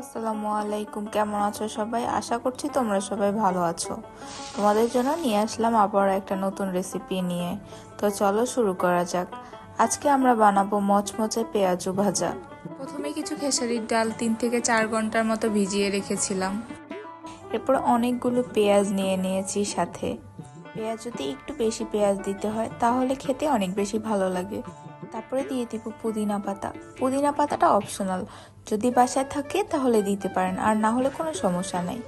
আসসালামু আলাইকুম। কেমন আছো সবাই? আশা করছি তোমরা সবাই ভালো আছো। তোমাদের জন্য নিয়ে আসলাম আবার একটা নতুন রেসিপি নিয়ে। তো চলো শুরু করা যাক। আজকে আমরা বানাবো মচমচে পেঁয়াজু ভাজা। প্রথমে কিছু খেসারির ডাল তিন থেকে চার ঘণ্টার মতো ভিজিয়ে রেখেছিলাম। এরপর অনেকগুলো পেঁয়াজ নিয়ে নিয়েছি সাথে। পেঁয়াজ যদি একটু বেশি পেঁয়াজ দিতে হয়, তাহলে খেতে অনেক বেশি ভালো লাগে। তারপরে দিয়ে দিব পুদিনা পাতা। পুদিনা পাতাটা অপশনাল যদি বাসায় থাকে তাহলে দিতে পারেন, আর না হলে কোনো সমস্যা নাই।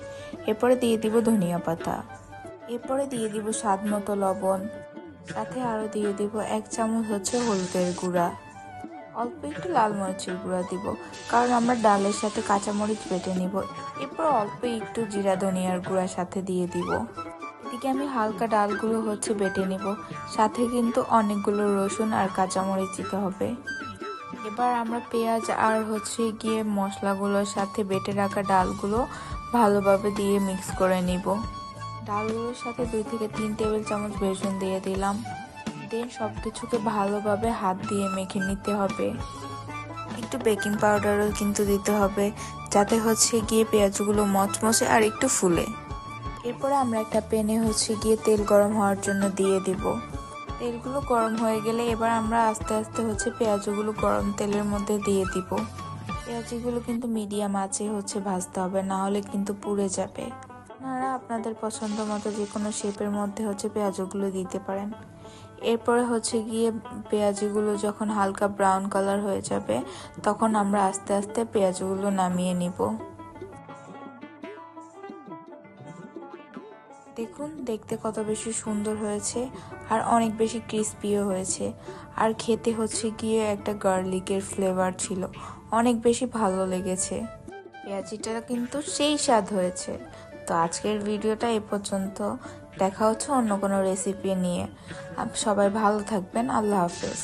এরপরে দিয়ে দিব ধনিয়া পাতা। এরপরে দিয়ে দিব স্বাদ মতো লবণ। সাথে আরও দিয়ে দিব এক চামচ হচ্ছে হলুদের গুঁড়া। অল্প একটু লাল মরিচের গুঁড়া দিব, কারণ আমরা ডালের সাথে কাঁচামরিচ বেটে নিব। এরপর অল্প একটু জিরা ধনিয়ার গুঁড়া সাথে দিয়ে দিব। এদিকে আমি হালকা ডালগুলো হচ্ছে বেটে নিব। সাথে কিন্তু অনেকগুলো রসুন আর কাঁচামরিচ দিতে হবে। এবার আমরা পেঁয়াজ আর হচ্ছে গিয়ে মশলাগুলোর সাথে বেটে রাখা ডালগুলো ভালোভাবে দিয়ে মিক্স করে নিব। ডালগুলোর সাথে দুই থেকে তিন টেবিল চামচ বেসন দিয়ে দিলাম। দেন সব কিছুকে ভালোভাবে হাত দিয়ে মেখে নিতে হবে। একটু বেকিং পাউডারও কিন্তু দিতে হবে, যাতে হচ্ছে গিয়ে পেঁয়াজগুলো মচমচে আর একটু ফুলে। এরপরে আমরা একটা প্যানে হচ্ছে গিয়ে তেল গরম হওয়ার জন্য দিয়ে দিব। তেলগুলো গরম হয়ে গেলে এবার আমরা আস্তে আস্তে হচ্ছে পেঁয়াজগুলো গরম তেলের মধ্যে দিয়ে দিব। পেঁয়াজগুলো কিন্তু মিডিয়াম আঁচে হচ্ছে ভাজতে হবে না হলে কিন্তু পুড়ে যাবে। আপনারা আপনাদের পছন্দ মতো যে কোনো শেপের মধ্যে হচ্ছে পেঁয়াজগুলো দিতে পারেন। এরপরে হচ্ছে গিয়ে পেঁয়াজগুলো যখন হালকা ব্রাউন কালার হয়ে যাবে, তখন আমরা আস্তে আস্তে পেঁয়াজগুলো নামিয়ে নিব। দেখুন, দেখতে কত বেশি সুন্দর হয়েছে আর অনেক বেশি ক্রিস্পিও হয়েছে। আর খেতে হচ্ছে গিয়ে একটা গার্লিকের ফ্লেভার ছিল। অনেক বেশি ভালো লেগেছে। পেঁয়াজিটা কিন্তু সেই স্বাদ হয়েছে। তো আজকের ভিডিওটা এ পর্যন্ত। দেখা হচ্ছে অন্য কোনো রেসিপি নিয়ে। সবাই ভালো থাকবেন। আল্লাহ হাফেজ।